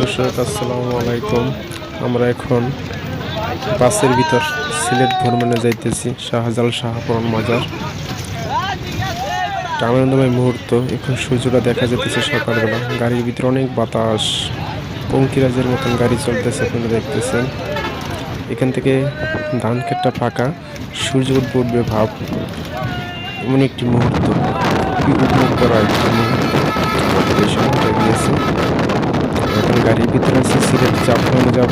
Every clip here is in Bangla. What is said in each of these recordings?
দর্শক, আসসালামু আলাইকুম। আমরা এখন বাসের ভিতর সিলেট ভ্রমণে যাইতেছি শাহজাল শাহপুরন মাজার। আনন্দময় মুহূর্ত, এখন সূর্যটা দেখা যেতেছে সকালবেলা। গাড়ির ভিতরে অনেক বাতাস, পঙ্কিরাজের মতন গাড়ি চলতেছে আপনারা দেখতেছেন। এখান থেকে ধান ক্ষেতটা ফাঁকা, সূর্য উঠবে ভাব। এমন একটি মুহূর্ত উপভোগ মুহূর্ত আমাদের এই সময়টা গিয়েছে এখন গাড়ির ভিতরে আছে, সিলেট চাপড়ানো যাব।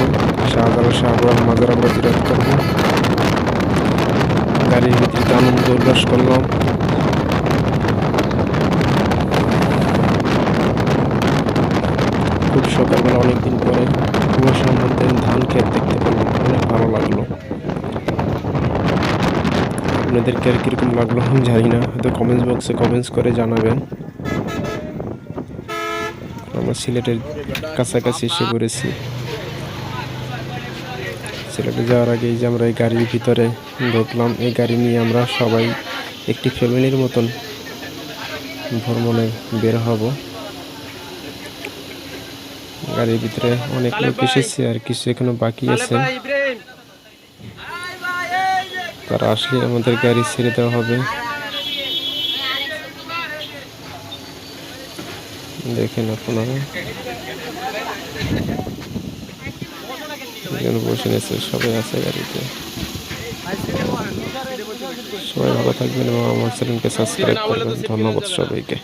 শাহজালা শাহবাগ মাজার আমরা জিরাত করব। গাড়ির ভিতরে আনন্দ উল্লাস করলাম। খুব সকালবেলা অনেকদিন পরে কুয়াশার মধ্যে ধান ক্ষেত দেখতে পেলাম, অনেক ভালো লাগল। আপনাদেরকে আর কীরকম লাগল জানি না, হয়তো কমেন্টস বক্সে কমেন্টস করে জানাবেন। আমরা সিলেটের কাছাকাছি এসে পড়েছি। সিলেটে যাওয়ার আগে যে আমরা এই গাড়ির ভিতরে ঢুকলাম এই গাড়ি নিয়ে আমরা সবাই একটি ফ্যামিলির মতন ভ্রমণে বের হব। গাড়ির ভিতরে অনেক লোক এসেছে আর কিছু এখনও বাকি আছে। তারা আসলে আমাদের গাড়ি ছেড়ে দেওয়া হবে। দেখেন আপনারা। এখানে বসে নিয়েছে সবাই আছে গাড়িতে। সবাই ভালো থাকবেন এবং আমার চ্যানেলকে সাবস্ক্রাইব করবেন। ধন্যবাদ সবাইকে।